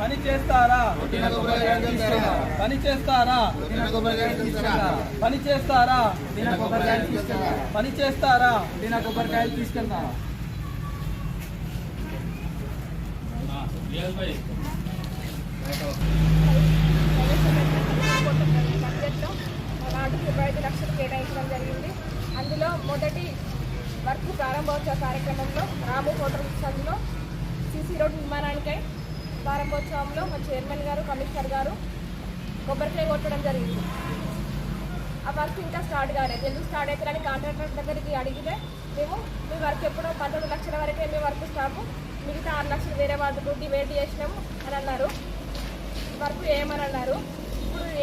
పని చేస్తారా పని చేస్తారా పని చేస్తారా పని చేస్తారా కొబ్బరికాయలు తీసుకెళ్తా బడ్జెట్లో వార్డుకు ఐదు లక్షలు కేటాయించడం జరిగింది అందులో మొదటి వర్క్ ప్రారంభోత్సవ కార్యక్రమంలో రాము హోటల్ సందులో సీసీ రోడ్ నిర్మాణానికై ప్రారంభోత్సవంలో మా చైర్మన్ గారు కమిషనర్ గారు కొబ్బరికాయ కొట్టడం జరిగింది. ఆ వర్క్ ఇంకా స్టార్ట్ కాలేదు. ఎందుకు స్టార్ట్ అవుతుందని కాంట్రాక్టర్ దగ్గరికి అడిగితే మేము మీ వర్క్ ఎప్పుడో పంతొమ్మిది లక్షల వరకే మీ వర్క్ స్టాపు మిగతా ఆరు లక్షలు వేరే వాళ్ళు డివైడ్ చేసినాము అని అన్నారు. వర్క్ ఏమని అన్నారు?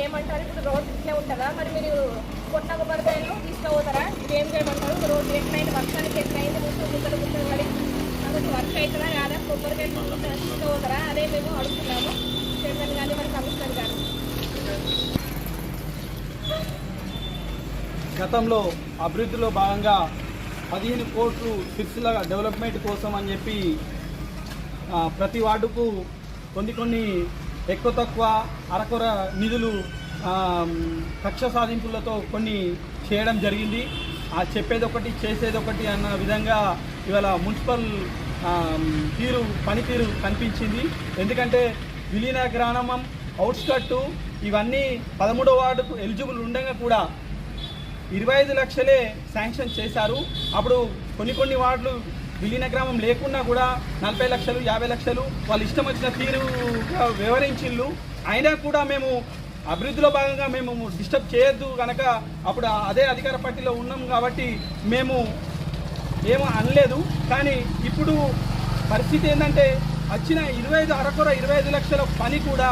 ఏమంటారు? ఇప్పుడు రోడ్ ఇట్లే ఉంటుందా? మరి మీరు కొట్ట కొబ్బరికాయలు తీసుకుపోతారా? ఏం చేయమంటారు? రోడ్ ఎట్లయింది వర్షానికి ఎట్లయింది ముసుగు ముక్కలు ముక్కలు మరి అందుకు వర్క్ అవుతుందా? కాదా కొబ్బరికాయలు తీసుకుపోతారా? అదే మేము అడుగుతున్నాము. చైర్మన్ కానీ మరి కమిషనర్ గారు. గతంలో అభివృద్ధిలో భాగంగా పదిహేను కోట్లు సిక్స్ల డెవలప్మెంట్ కోసం అని చెప్పి ప్రతి వార్డుకు కొన్ని కొన్ని ఎక్కువ తక్కువ అరకొర నిధులు కక్ష సాధింపులతో కొన్ని చేయడం జరిగింది. ఆ చెప్పేది ఒకటి చేసేది ఒకటి అన్న విధంగా ఇవాళ మున్సిపల్ తీరు పనితీరు కనిపించింది. ఎందుకంటే విలీన గ్రామం అవుట్స్కట్టు ఇవన్నీ పదమూడో వార్డుకు ఎలిజిబుల్ ఉండగా కూడా ఇరవై ఐదు లక్షలే శాంక్షన్ చేశారు. అప్పుడు కొన్ని కొన్ని వార్డులు విలీన గ్రామం లేకున్నా కూడా నలభై లక్షలు యాభై లక్షలు వాళ్ళు ఇష్టం వచ్చిన తీరు వివరించిళ్ళు. అయినా కూడా మేము అభివృద్ధిలో భాగంగా మేము డిస్టర్బ్ చేయొద్దు కనుక అప్పుడు అదే అధికార పార్టీలో ఉన్నాం కాబట్టి మేము ఏమో అనలేదు. కానీ ఇప్పుడు పరిస్థితి ఏంటంటే వచ్చిన ఇరవై ఐదు అరకొర ఇరవై ఐదు లక్షల పని కూడా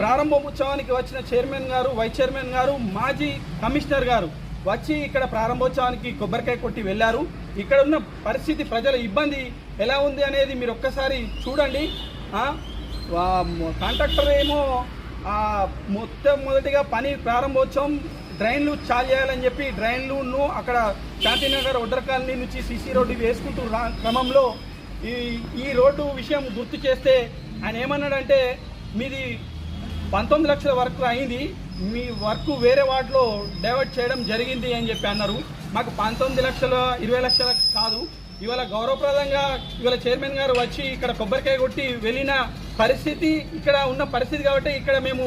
ప్రారంభోత్సవానికి వచ్చిన చైర్మన్ గారు వైస్ చైర్మన్ గారు మాజీ కమిషనర్ గారు వచ్చి ఇక్కడ ప్రారంభోత్సవానికి కొబ్బరికాయ కొట్టి వెళ్ళారు. ఇక్కడ ఉన్న పరిస్థితి ప్రజల ఇబ్బంది ఎలా ఉంది అనేది మీరు ఒక్కసారి చూడండి. కాంట్రాక్టర్ ఏమో మొట్టమొదటిగా మొత్తం మొదటిగా పని ప్రారంభోత్సవం డ్రైన్లు చాలు చేయాలని చెప్పి డ్రైన్లును అక్కడ శాంతినగర్ ఒడ్డర కాలనీ నుంచి సీసీ రోడ్డు వేసుకుంటూ రా క్రమంలో ఈ ఈ రోడ్డు విషయం గుర్తు చేస్తే ఆయన ఏమన్నాడంటే మీది పంతొమ్మిది లక్షల వరకు అయింది. మీ వర్క్ వేరే వాటిలో డైవర్ట్ చేయడం జరిగింది అని చెప్పి అన్నారు. మాకు పంతొమ్మిది లక్షల ఇరవై లక్షల కాదు. ఇవాళ గౌరవప్రదంగా ఇవాళ చైర్మన్ గారు వచ్చి ఇక్కడ కొబ్బరికాయ కొట్టి వెళ్ళిన పరిస్థితి ఇక్కడ ఉన్న పరిస్థితి కాబట్టి ఇక్కడ మేము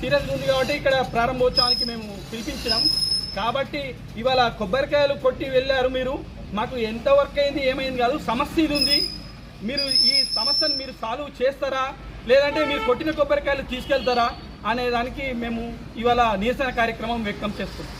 సీరియస్గా ఉంది కాబట్టి ఇక్కడ ప్రారంభోత్సవానికి మేము పిలిపించినాం. కాబట్టి ఇవాళ కొబ్బరికాయలు కొట్టి వెళ్ళారు మీరు. మాకు ఎంత వర్క్ అయింది ఏమైంది కాదు సమస్య ఇది ఉంది. మీరు ఈ సమస్యను మీరు సాల్వ్ చేస్తారా? లేదంటే మీరు కొట్టిన కొబ్బరికాయలు తీసుకెళ్తారా? అనే దానికి మేము ఇవాళ నిరసన కార్యక్రమం వ్యక్తం చేస్తున్నాం.